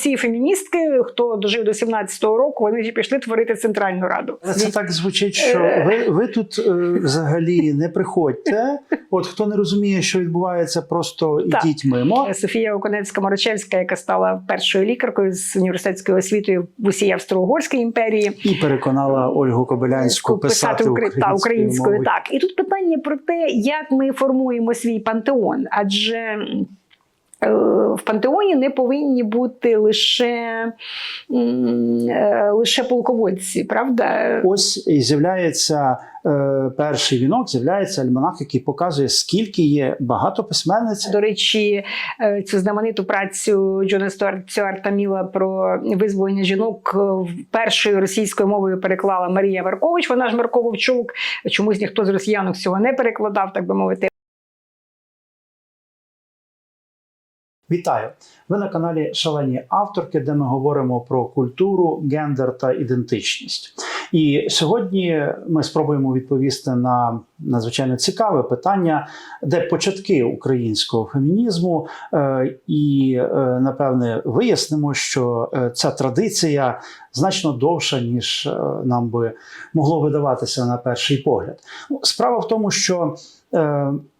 ці феміністки, хто дожив до 17-го року, вони пішли творити центральну раду. Це так звучить, що Е. ви, ви тут е, взагалі не приходьте. От хто не розуміє, що відбувається, просто Так. йдіть мимо. Софія Оконевська Марочевська, яка стала першою лікаркою з університетською освітою в усій Австро-Угорській імперії. І переконала Ольгу Кобилянську писати, та, українською. Так, і тут питання про те, як ми формуємо свій пантеон, адже. Е, В пантеоні не повинні бути лише, е, лише полководці, правда? Ось і з'являється е, перший вінок, з'являється альманах, який показує, скільки є багато письменниць. До речі, цю знамениту працю Джона Стюарт- Стюарта Міла про визволення жінок першою російською мовою переклала Марія Маркович. Вона ж Марко Вовчук. Чомусь ніхто з росіянок цього не перекладав, так би мовити. Вітаю! Ви на каналі Шалені авторки, де ми говоримо про культуру, гендер та ідентичність. І сьогодні ми спробуємо відповісти на надзвичайно цікаве питання, де початки українського фемінізму, Е, і е, напевне вияснимо, що е, ця традиція значно довша, ніж нам би могло видаватися на перший погляд. Ну, Справа в тому, що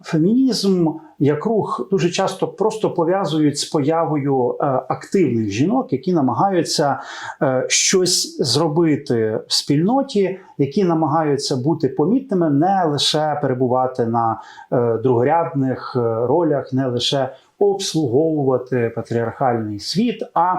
фемінізм як рух дуже часто просто пов'язують з появою е, активних жінок, які намагаються е, щось зробити в спільноті, які намагаються бути помітними, не лише перебувати на е, другорядних е, ролях, не лише обслуговувати патріархальний світ, а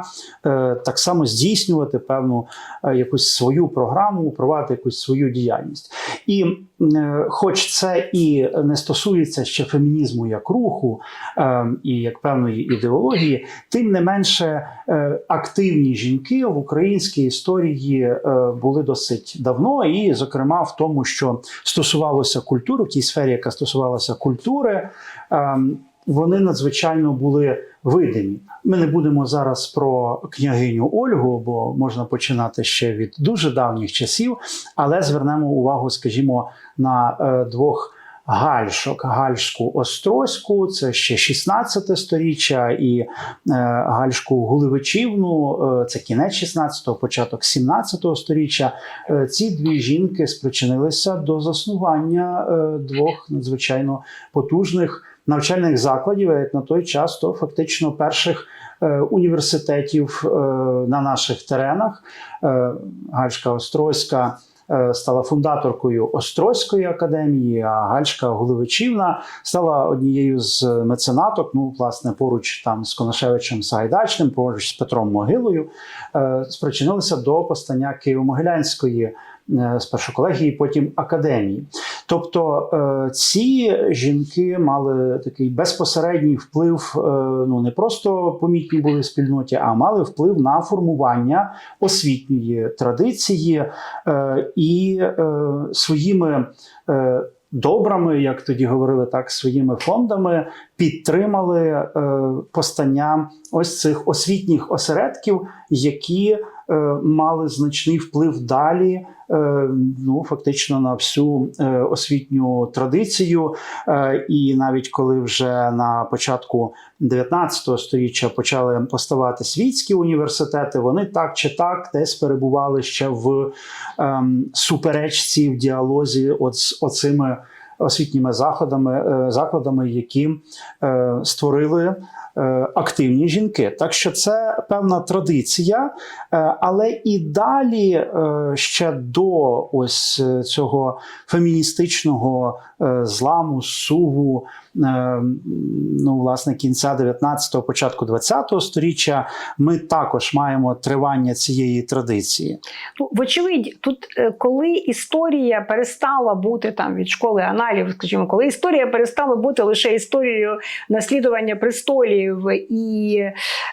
е, так само здійснювати певну е, якусь свою програму, провадити якусь свою діяльність. І е, хоч це і не стосується ще фемінізму як руху е, і як певної ідеології, тим не менше е, активні жінки в українській історії е, були досить давно, і, зокрема, в тому, що стосувалося культури, в тій сфері, яка стосувалася культури. е, Вони надзвичайно були видимі. Ми не будемо зараз про княгиню Ольгу, бо можна починати ще від дуже давніх часів, але звернемо увагу, скажімо, на е, двох гальшок: гальшку Острозьку, це ще 16 сторіччя, і е, гальшку Гулевичівну, е, це кінець 16-го, початок 17 сторіччя. Е, ці дві жінки спричинилися до заснування двох надзвичайно потужних навчальних закладів, як на той час, то фактично перших е, університетів е, на наших теренах. Е, Гальшка Острозька стала фундаторкою Острозької академії, а Гальшка Гулевичівна стала однією з меценаток. Ну, власне, поруч там з Конашевичем Сагайдачним, поруч з Петром Могилою, спричинилися до постання Києво-Могилянської спершу колегії, потім академії. Тобто е, ці жінки мали такий безпосередній вплив, е, ну не просто помітні були в спільноті, а мали вплив на формування освітньої традиції е, і е, своїми. е, Добрами, як тоді говорили, так своїми фондами підтримали е, постання ось цих освітніх осередків, які е, мали значний вплив далі, е, ну фактично на всю е, освітню традицію. Е, і навіть коли вже на початку 19 століття почали поставати світські університети, вони так чи так десь перебували ще в ем, суперечці в діалозі от з оцими освітніми заходами, е, закладами, які е, створили. Е, Активні жінки, так що це певна традиція, е, але і далі е, ще до ось цього феміністичного зламу, суву, ну, власне, кінця 19-го, початку 20-го сторіччя, ми також маємо тривання цієї традиції. Ну, вочевидь, тут, е, коли історія перестала бути там від школи аналів, скажімо, коли історія перестала бути лише історією наслідування престолів і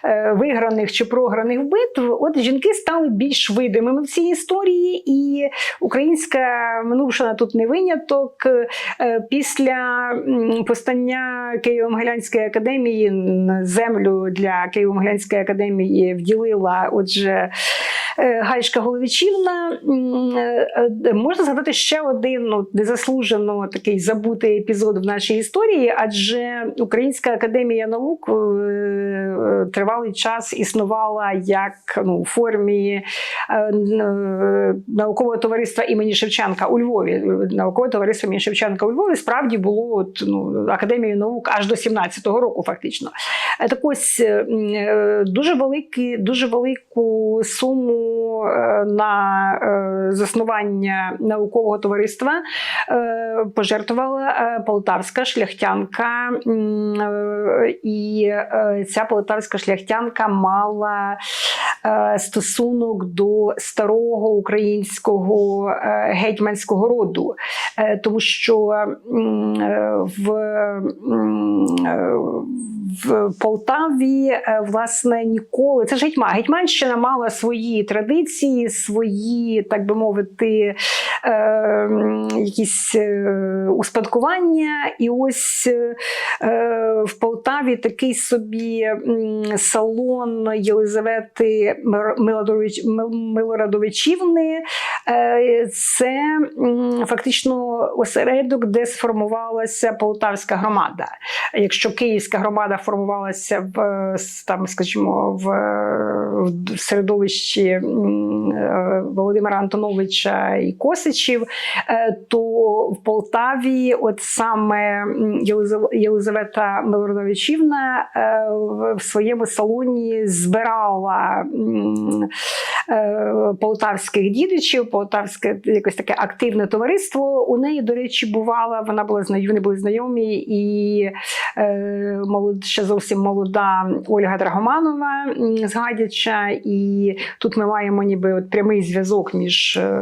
е, виграних чи програних битв, от жінки стали більш видимими в цій історії, і українська минувшина тут не виняток. Е, Після м, постання Києво-Могилянської академії землю для Києво-Могилянської академії вділила, отже. Е, Галічка Головичівна. М, е, е, Можна згадати ще один ну, незаслужено такий забутий епізод в нашій історії, адже Українська академія наук тривалий час існувала як ну, у формі наукового товариства імені Шевченка у Львові. Наукове товариство імені Шевченка у Львові справді було от, ну, академією наук аж до 17-го року, фактично. Так ось дуже великі, дуже велику суму е, на е, заснування наукового товариства е, пожертвувала полтавська шляхтянка, і ця полтавська шляхтянка мала стосунок до старого українського гетьманського роду, тому що в, в Полтаві власне ніколи це ж гетьма. Гетьманщина мала свої традиції, свої, так би мовити, е, якісь е, успадкування. І ось е, в Полтаві такий собі салон Єлизавети Милорадовичівни. Е, Це фактично осередок, де сформувалася полтавська громада. Якщо київська громада формувалася в е, там, скажімо, в, е, в середовищі е, Володимира Антоновича і Косичів, е, то в Полтаві, от саме Єлизавета Милорадовичівна е, в- своєму салоні збирала е, полтавських дідичів, полтавське якось таке активне товариство. У неї, до речі, бувала, вона була вони були знайомі, і е, молод, ще зовсім молода Ольга Драгоманова з Гадяча. І тут ми маємо ніби от прямий зв'язок між е,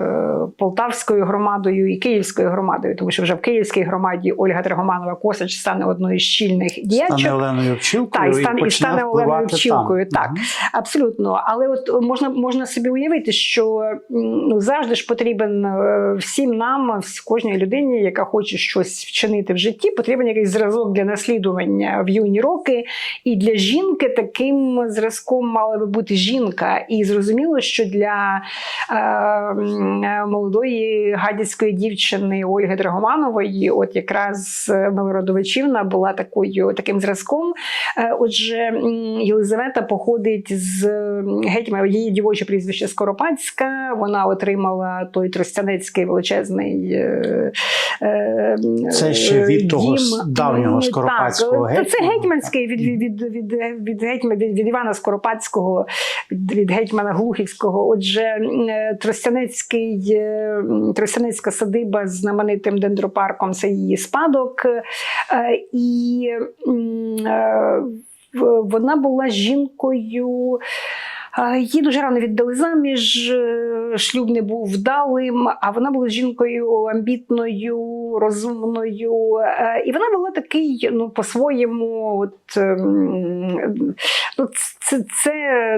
полтавською громадою і київською громадою, тому що вже в київській громаді Ольга Драгоманова Косач стане одною з щільних діячок. Стане Оленою Вчилкою Так, і стане- і почне стане Оленою впливати там. так. Мгм. Абсолютно, але от можна, можна собі уявити, що ну, завжди ж потрібен е, всім нам, кожній людині, яка хоче щось вчинити в житті, потрібен якийсь зразок для наслідування в юні роки. І для жінки таким зразком мала би бути жінка. І зрозуміло, що для е, е, молодої гадяцької дівчини Ольги Драгоманової, от якраз е, Милородовичівна була такою таким зразком. Е, Отже, Єлизавета походить з гетьма, її дівоче прізвище Скоропадська. Вона отримала той тростянецький величезний. е, е, Це ще від того с- давнього Ну, Скоропадського так, Це гетьманський від, від, від, від, від, від, від Івана Скоропадського, від, від гетьмана Глухівського. Отже, е, Тростянецький, е, Тростянецька садиба з знаменитим дендропарком це її спадок. Е, І вона була жінкою. Її дуже рано віддали заміж, е, шлюб не був вдалим, а вона була жінкою амбітною, розумною. е, І вона була такий, ну, по-своєму, от, ем, ну, це, це,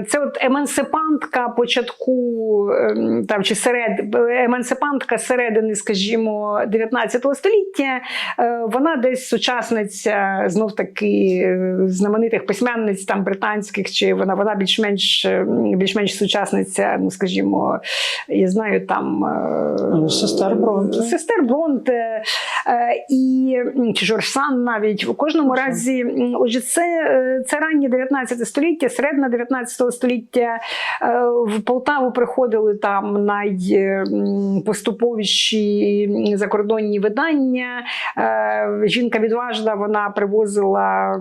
це от емансипантка початку ем, там, чи серед, емансипантка середини, скажімо, 19 століття. Е, Вона десь сучасниця знов таки знаменитих письменниць там британських, чи вона вона більш-менш е, більш-менш сучасниця, ну скажімо, я знаю там е, Ну, сестер Бронте. сестер Бронте е, і чи Жорж навіть у кожному Жорж Санд. разі. Отже, це, е, це раннє 19 століття, середина 19 століття. В Полтаву приходили там найпоступовіші закордонні видання. Жінка відважна, вона привозила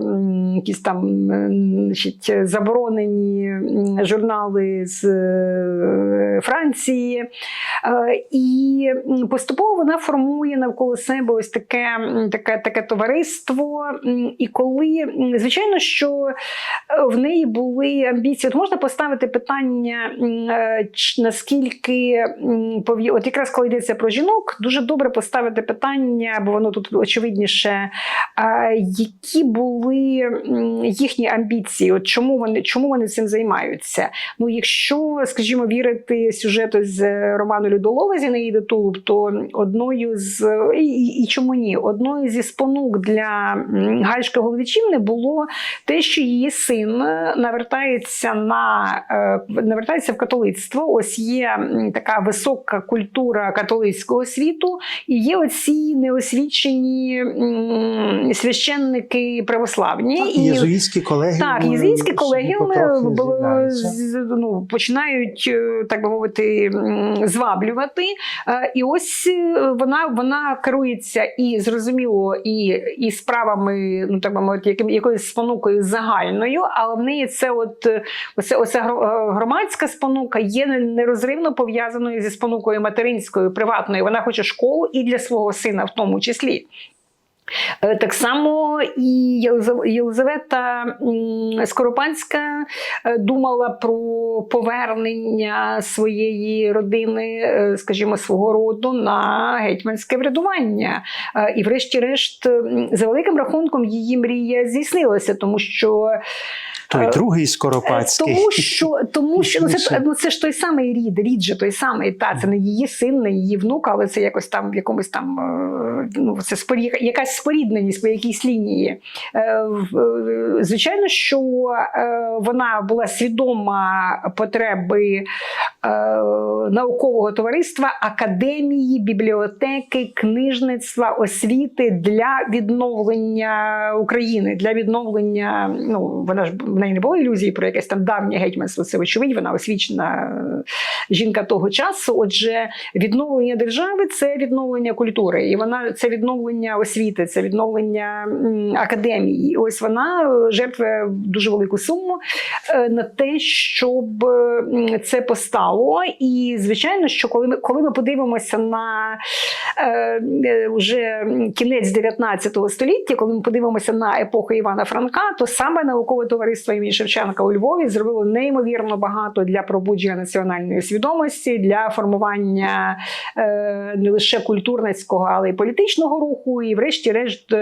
якісь там значить, заборонені м, журнали з е, Франції. Е, І поступово вона формує навколо себе ось таке, таке, таке товариство. І коли, звичайно, що е, в неї були амбіції, от можна поставити питання, наскільки от якраз коли йдеться про жінок, дуже добре поставити питання, бо воно тут очевидніше, які були їхні амбіції, от чому вони, чому вони цим займаються. Відбувався. Ну, якщо, скажімо, вірити сюжету з е, роману Людолова Зінаїди Тулуб, то одною з і, і, і чому ні? Одною зі спонук для Гальшки Головічівни було те, що її син е, навертається на е, навертається в католицтво. Ось є така висока культура католицького світу, і є оці неосвічені священники православні. Так, і єзуїтські колеги. так, єзуїтські колеги ну, починають, е, так би мовити, зваблювати. Е, І ось е, вона, вона керується і зрозуміло, і, і справами, ну так би мовити, яким- якоюсь спонукою загальною, але в неї це от оце, оце громадська спонука є не- нерозривно пов'язаною зі спонукою материнською, приватною. Вона хоче школу і для свого сина, в тому числі. Е, Так само і Єлизавета Скоропанська е, думала про повернення своєї родини, е, скажімо, свого роду на гетьманське врядування. І, врешті-решт, за великим рахунком, її мрія здійснилася, тому що Той Е, другий Скоропадський. тому що, тому що ну, це, ну, це ж той самий рід, рід же той самий. Та, це не її син, не її внук, але це якось там в якомусь там е, ну, це спорі, якась спорідненість по якійсь лінії. Е, е, Звичайно, що е, вона була свідома потреби е, наукового товариства, академії, бібліотеки, книжництва, освіти для відновлення України, для відновлення. Ну вона ж в неї не було ілюзії про якесь там давнє гетьманство. Це очевидь, вона освічена е, жінка того часу. Отже, відновлення держави це відновлення культури, і вона це відновлення освіти, це відновлення академії. Ось вона е, жертвує дуже велику суму е, на те, щоб е, це постало. І звичайно, що коли ми коли ми подивимося на е, е, вже кінець 19 століття, коли ми подивимося на епоху Івана Франка, то саме наукове товариство імені Шевченка у Львові зробило неймовірно багато для пробудження національної свідомості, для формування е, не лише культурницького, але й політичного руху, і, врешті-решт,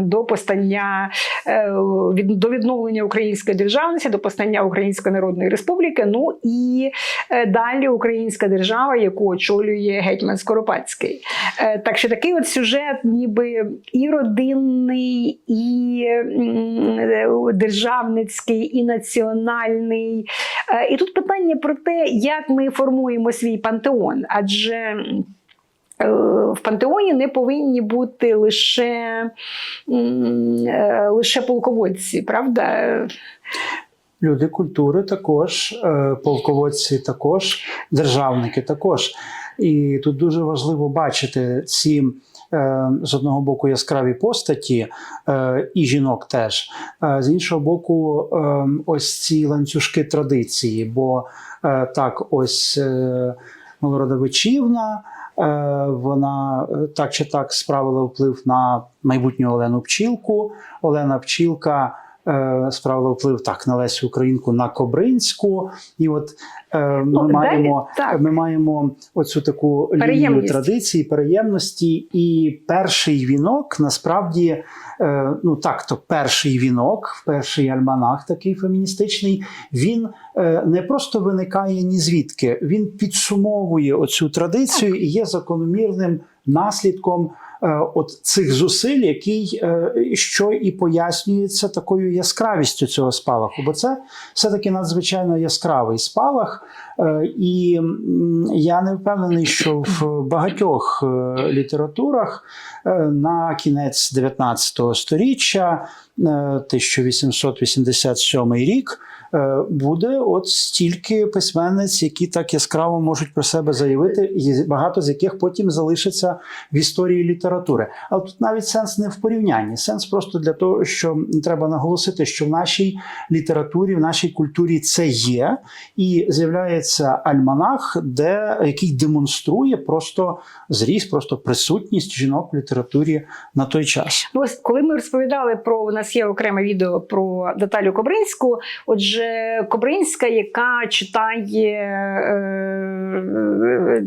до постання е, до відновлення української державності, до постання Української Народної Республіки. Ну і е, далі Українська держава, яку очолює гетьман Скоропадський. Е, Так що такий от сюжет, ніби і родинний, і е, державницький, і національний. Е, І тут питання про те, як ми формуємо свій пантеон, адже. е, В пантеоні не повинні бути лише, е, лише полководці, правда? Люди культури також, е, полководці також, державники також. І тут дуже важливо бачити ці е, з одного боку яскраві постаті, е, і жінок теж, з іншого боку, ось ці ланцюжки традиції. Бо так, ось Малородовичівна. Е, Вона так чи так справила вплив на майбутню Олену Пчілку. Олена Пчілка справила вплив так на Лесю Українку на Кобринську. І от е, ми Ну, маємо так. ми маємо оцю таку лінію традиції, переємності, і перший вінок насправді. е, Ну так, то перший вінок, перший альманах, такий феміністичний, він е, не просто виникає ні звідки, він підсумовує оцю традицію і є закономірним наслідком е, от цих зусиль, який е, що і пояснюється такою яскравістю цього спалаху. Бо це все-таки надзвичайно яскравий спалах. Е, І я не впевнений, що в багатьох е, літературах е, на кінець 19 століття, е, 1887 рік, е, буде от стільки письменниць, які так яскраво можуть про себе заявити, і багато з яких потім залишаться в історії літератури. Але тут навіть сенс не в порівнянні. Сенс просто для того, що треба наголосити, що в нашій літературі, в нашій культурі це є, і з'являється альманах, де який демонструє просто зріст, просто присутність жінок в літературі на той час. Ну, ось коли ми розповідали про у нас є окреме відео про Наталю Кобринську. Отже, Кобринська, яка читає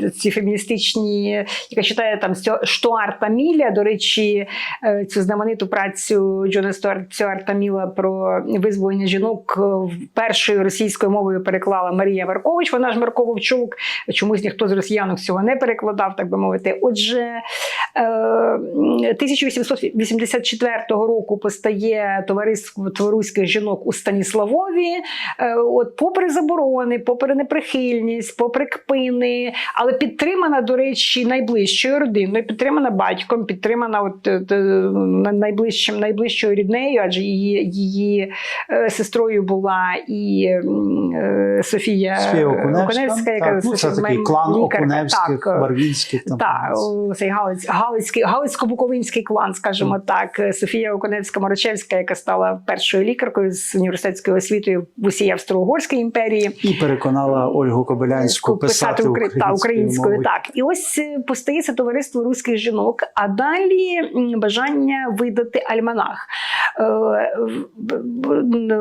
е, ці феміністичні, яка читає там Штуарта Міля, до речі, е, цю знамениту працю Джона Стюар- Стюарта Міла про визволення жінок е, першою російською мовою переклала Марія Маркович. Вона ж Марко Вовчук. Чомусь ніхто з росіянок цього не перекладав, так би мовити. Отже, е, 1884 року постає товариство творуських жінок у Станіславові. Е, От, попри заборони, попри неприхильність, попри кпини, але підтримана, до речі, найближчою родиною, підтримана батьком, підтримана от, е, е, найближчим, найближчою ріднею, адже її, її сестрою була і Софія, Окуневська. Яка ну, це такий клан. Окуневських, Барвінських. Там, так, цей Галиць, Галицький, Галицько-Буковинський клан, скажімо так. Софія Оконевська Марочевська, яка стала першою лікаркою з університетською освітою в усій Австро-Угорській імперії. І переконала Ольгу Кобилянську писати, укр- українською, та, українською. мовою. Так, і ось е, постає це товариство руських жінок, а далі бажання видати альманах. Е,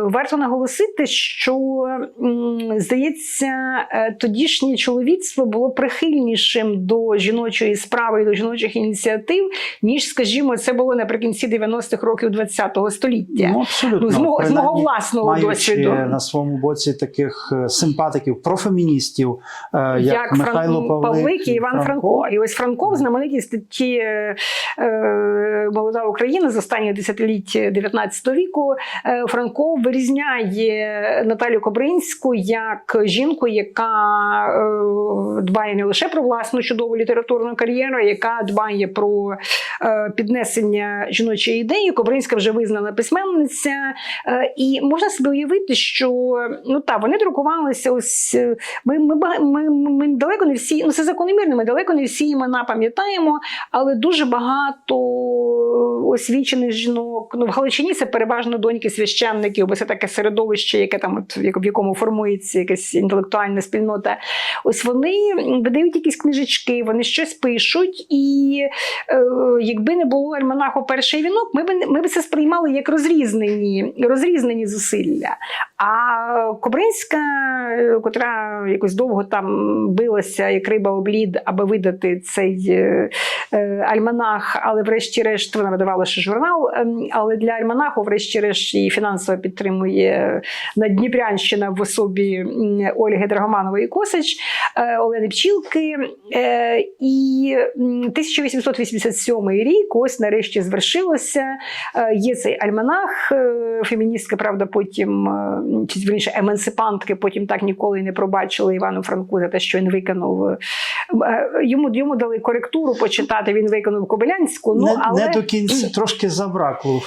Варто наголосити, що здається, е, тодішнє чоловіцтво було прихильнішим до жіночої справи і до жіночих ініціатив, ніж, скажімо, це було наприкінці 90-х років ХХ століття. Ну, абсолютно. Ну, з мого, з мого власного маючи досвіду. На своєму боці таких е, симпатиків, профеміністів, е, як, як Михайло Фран... Павлик, і Іван Франко. І ось Франко в знаменитій статті е, е, Молода Україна з останніх десятиліть 19 віку. е, Франко вирізняє Наталю Кобринську як жінку, яка е, дбає не лише про власну чудову літературну кар'єру, яка дбає про е, піднесення жіночої ідеї. Кобринська вже визнана письменниця. Е, І можна собі уявити, що ну та вони друкувалися ось. е, Ми, ми, ми, ми далеко не всі, ну це закономірно, ми далеко не всі імена пам'ятаємо, але дуже багато освічених жінок. Ну, в Галичині це переважно доньки священників, бо це таке середовище, яке там, от, в якому формується якась інтелектуальна спільнота. Ось вони видають якісь книжечки, вони щось пишуть, і е, якби не було альманаху перший вінок, ми б ми б це сприймали як розрізнені, розрізнені зусилля. А Кобринська, е, котра якось довго там билася, як риба об лід, аби видати цей е, е, альманах, але врешті-решт вона видавала ще журнал. ем, Але для альманаху, врешті-решт, її фінансово підтримує Надніпрянщина в особі Ольги Драгоманової Косач, е, Олени Пчілки. І 1887 рік, ось нарешті звершилося. Є цей альманах. Феміністки, правда, потім е, чи вірніше, емансипантки потім так ніколи не пробачили Івану Франку за те, що він виконав. е, е, Йому, йому дали коректуру почитати, він виконав Кобилянську. Ну, не, але... не до кінця трошки забракло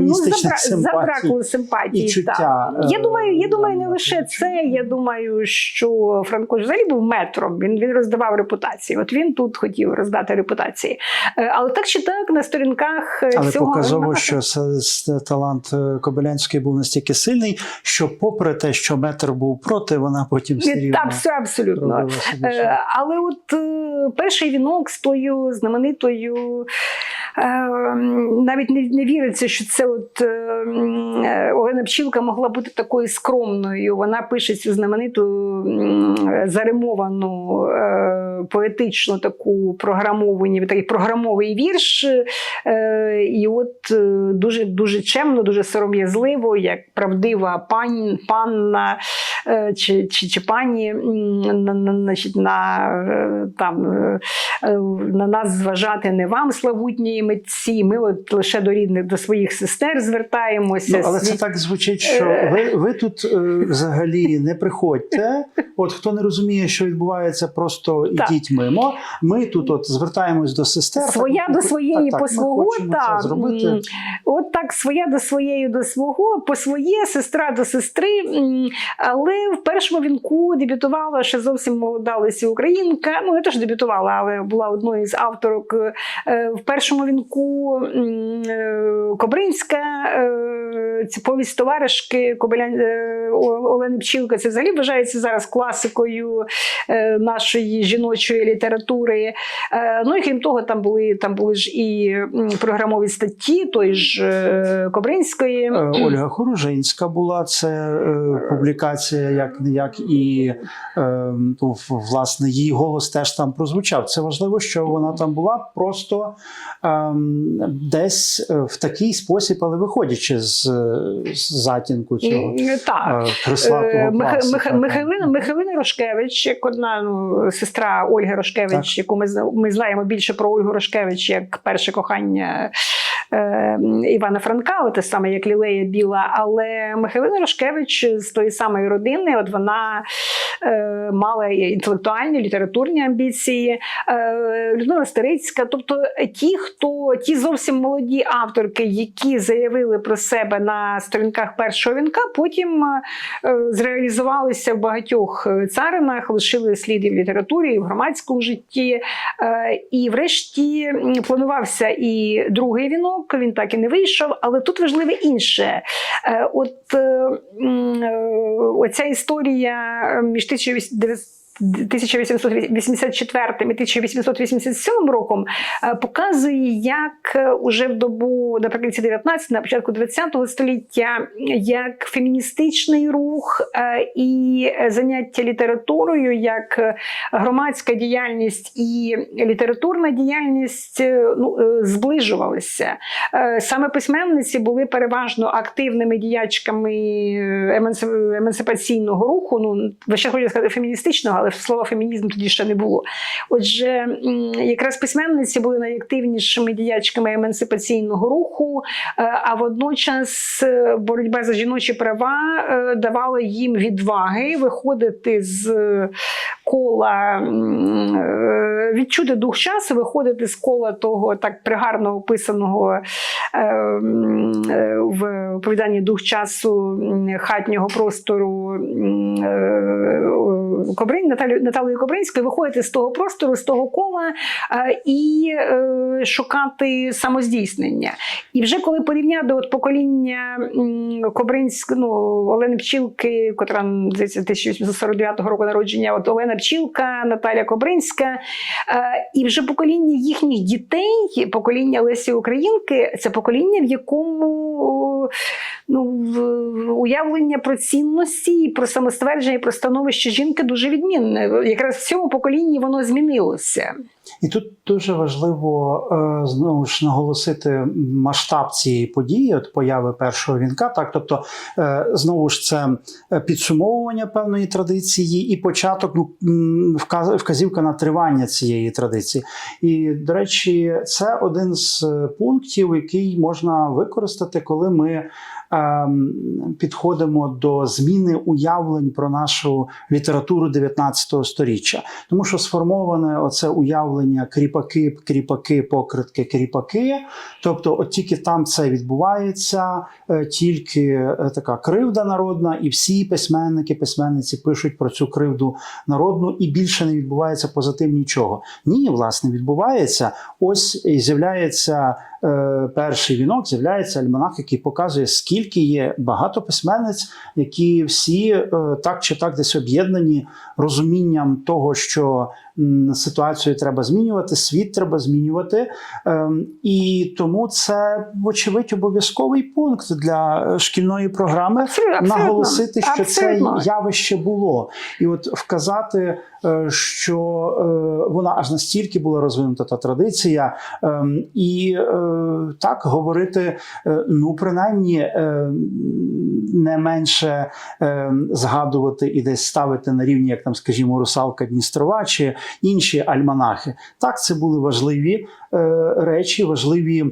Ну, забра... симпатій. забракло симпатії. і чуття, так. Я думаю, я думаю, не лише це. Я думаю, що Франко взагалі був метром. Він, він роздавав репутації. От він тут хотів роздати репутації. Але так чи так на сторінках Але цього показово, що с- талант е, Кобилянської був настільки сильний, що попри те, що метр був проти, вона потім рівно Так, все абсолютно. Е. Але от е, перший вінок з тою знаменитою. е, Навіть не, не віриться, що це от Олена Пчілка могла бути такою скромною. Вона пише цю знамениту заримовану поетичну таку програмовані, такий програмовий вірш. І от дуже дуже чемно, дуже сором'язливо, як правдива пань, панна е, чи, чи, чи пані м, на, на, значить, на, е, там, е, на нас зважати не вам, славутні митці. Ми от лише до рідних, до своїх сестер звертаємося. Ну, але це так звучить, що ви, ви тут взагалі не приходьте. От хто не розуміє, що відбувається, просто Так. ідіть мимо. Ми тут от звертаємось до сестер. Своя так, до так, своєї так, по ми свого, це зробити. от так своя до своєї до свого, по своє, сестра до сестри. Але в першому вінку дебютувала ще зовсім молода Леся Українка. Ну, не те, що дебютувала, але була одною з авторок. Е, В першому вінку е, Кобринська, е, повість товаришки е, Олени Пчілка. Це взагалі вважається зараз класикою нашої жіночої літератури. Ну і крім того, там були там були ж і програмові статті, той ж Кобринської. Е, Ольга Хорожинська була це е, публікація, як не як, і е, ну, власне її голос теж там прозвучав. Це важливо, що вона там була просто ем, десь в такий спосіб, але виходячи з, з затінку цього Так. прислатого Е, класика. Михайлина, Михайлина Рошкевич, як одна ну, сестра Ольги Рошкевич, Так. яку ми, ми знаємо більше про Ольгу Рошкевич як перше кохання Івана Франка, те саме як Лілея Біла. Але Михайлина Рошкевич з тої самої родини, от вона е, мала інтелектуальні, літературні амбіції. Е, Людмила Старицька, тобто ті, хто ті зовсім молоді авторки, які заявили про себе на сторінках першого вінка, потім е, зреалізувалися в багатьох е, царинах, лишили слід і в літературі, і в громадському житті. Е, І, врешті, планувався і другий вінок. Він так і не вийшов. Але тут важливе інше. Е, От е, е, оця історія між işte şey 1884 і 1887 роком е, показує, як е, уже в добу наприкінці 19 на початку 20 століття, як феміністичний рух е, і заняття літературою, як громадська діяльність і літературна діяльність ну, зближувалися. Саме письменниці були переважно активними діячками емансипаційного руху. Ну, ви ще хотіли сказати феміністичного, але слова фемінізм тоді ще не було. Отже, якраз письменниці були найактивнішими діячками емансипаційного руху, е, а водночас е, боротьба за жіночі права е, давала їм відваги виходити з кола відчути дух часу, виходити з кола того так пригарно описаного в оповіданні дух часу хатнього простору м, е, Кобрин, Наталі, Наталії Кобринської, виходити з того простору, з того кола е, і е, шукати самоздійснення. І вже коли порівняти от покоління м, ну, Олени Пчілки, котра здається, 1849 року народження, от Олена Пчілка, Наталя Кобринська, е, і вже покоління їхніх дітей, покоління Лесі Українки, це покоління, в якому ну, уявлення про цінності, про самоствердження, про становище жінки дуже відмінне. Якраз в цьому поколінні воно змінилося. І тут дуже важливо е, знову ж наголосити масштаб цієї події, от появи першого вінка. Так, тобто, е, знову ж це е, підсумовування певної традиції і початок ну, вказівка на тривання цієї традиції. І, до речі, це один з пунктів, який можна використати, коли ми ем, підходимо до зміни уявлень про нашу літературу 19 століття. Тому що сформоване оце уявлення кріпаки, кріпаки, покритки, кріпаки. Тобто, от тільки там це відбувається, е, тільки е, така кривда народна, і всі письменники, письменниці пишуть про цю кривду народну, і більше не відбувається позитив нічого. Ні, власне, відбувається. Ось з'являється перший вінок, з'являється альманах, який показує, скільки є багато письменниць, які всі е, так чи так десь об'єднані розумінням того, що ситуацію треба змінювати, світ треба змінювати. Ем, І тому це, вочевидь, обов'язковий пункт для е, шкільної програми Абсолютно, наголосити, що Абсолютно. це явище було, і от вказати, е, що е, вона аж настільки була розвинута та традиція, ем, і е, так говорити, е, ну принаймні е, не менше е, згадувати і десь ставити на рівні, як там, скажімо, русалка Дністрова чи інші альманахи. Так, це були важливі е, речі, важливі е,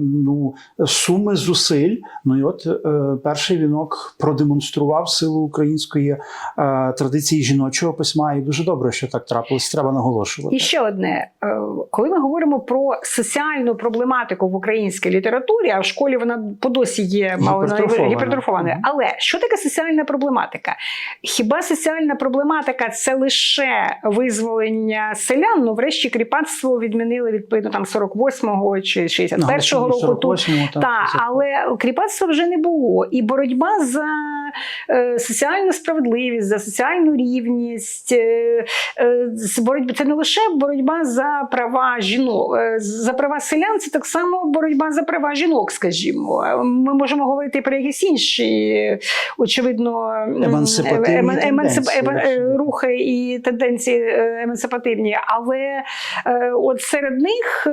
ну, суми зусиль. Ну і от е, перший вінок продемонстрував силу української е, традиції жіночого письма, і дуже добре, що так трапилось. Треба наголошувати. І ще одне, Е, коли ми говоримо про соціальну проблематику в українській літературі, а в школі вона по досі є Гіпертрофована. Але що таке соціальна проблематика? Хіба соціальна проблематика це лише визволення селян? Ну, врешті кріпацтво відмінили відповідно там 48-го чи 61-го року. Тут так, так, але кріпацтва вже не було. І боротьба за е, соціальну справедливість, за соціальну рівність, е, е, боротьба це не лише боротьба за права жінок, е, за права селян, це так само боротьба за права жінок, скажімо. Ми можемо говорити про якісь інші, очевидно, м, Емансипативні емен- еменсип- тенденції, емен- речі. е, рухи і тенденції е, емансипативні. Але е, от серед них е,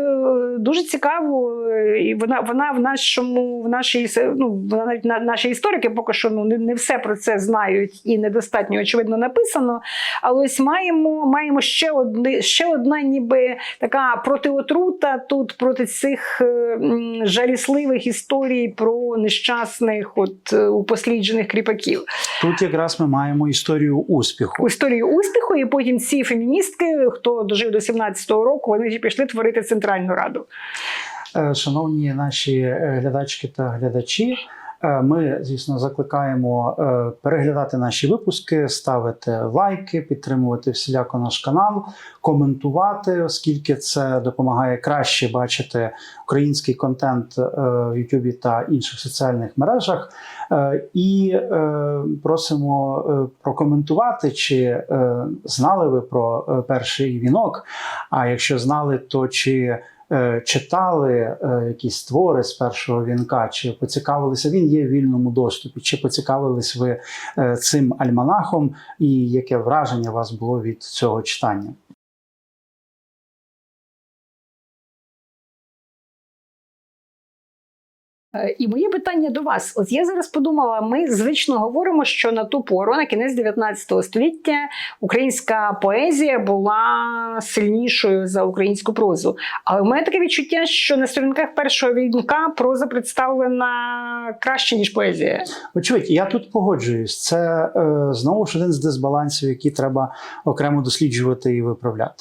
дуже цікаво, е, і вона вона в нашому в нашій се- ну вона навіть на наші історики поки що ну не, не все про це знають і недостатньо очевидно написано. Але ось маємо маємо ще одне ще одна, ніби така протиотрута тут проти цих е, жалісливих історій про нещасних, от е, упосліджених кріпаків. Тут якраз ми маємо історію успіху. історію успіху, і потім ці феміністки, хто дожив до 17-го року, вони пішли творити Центральну Раду. Е, Шановні наші е, глядачки та глядачі, ми, звісно, закликаємо е, переглядати наші випуски, ставити лайки, підтримувати всіляко наш канал, коментувати, оскільки це допомагає краще бачити український контент е, в Ютубі та інших соціальних мережах. Е, І е, просимо е, прокоментувати, чи е, знали ви про е, перший вінок. А якщо знали, то чи е, читали е, якісь твори з першого вінка, чи поцікавилися, він є в вільному доступі, чи поцікавились ви е, цим альманахом, і яке враження у вас було від цього читання? І моє питання до вас: от я зараз подумала, ми звично говоримо, що на ту пору, на кінець 19 століття, українська поезія була сильнішою за українську прозу. Але в мене таке відчуття, що на сторінках першого вінка проза представлена краще ніж поезія. Очевидь, я тут погоджуюсь. Це е, знову ж один з дисбалансів, які треба окремо досліджувати і виправляти.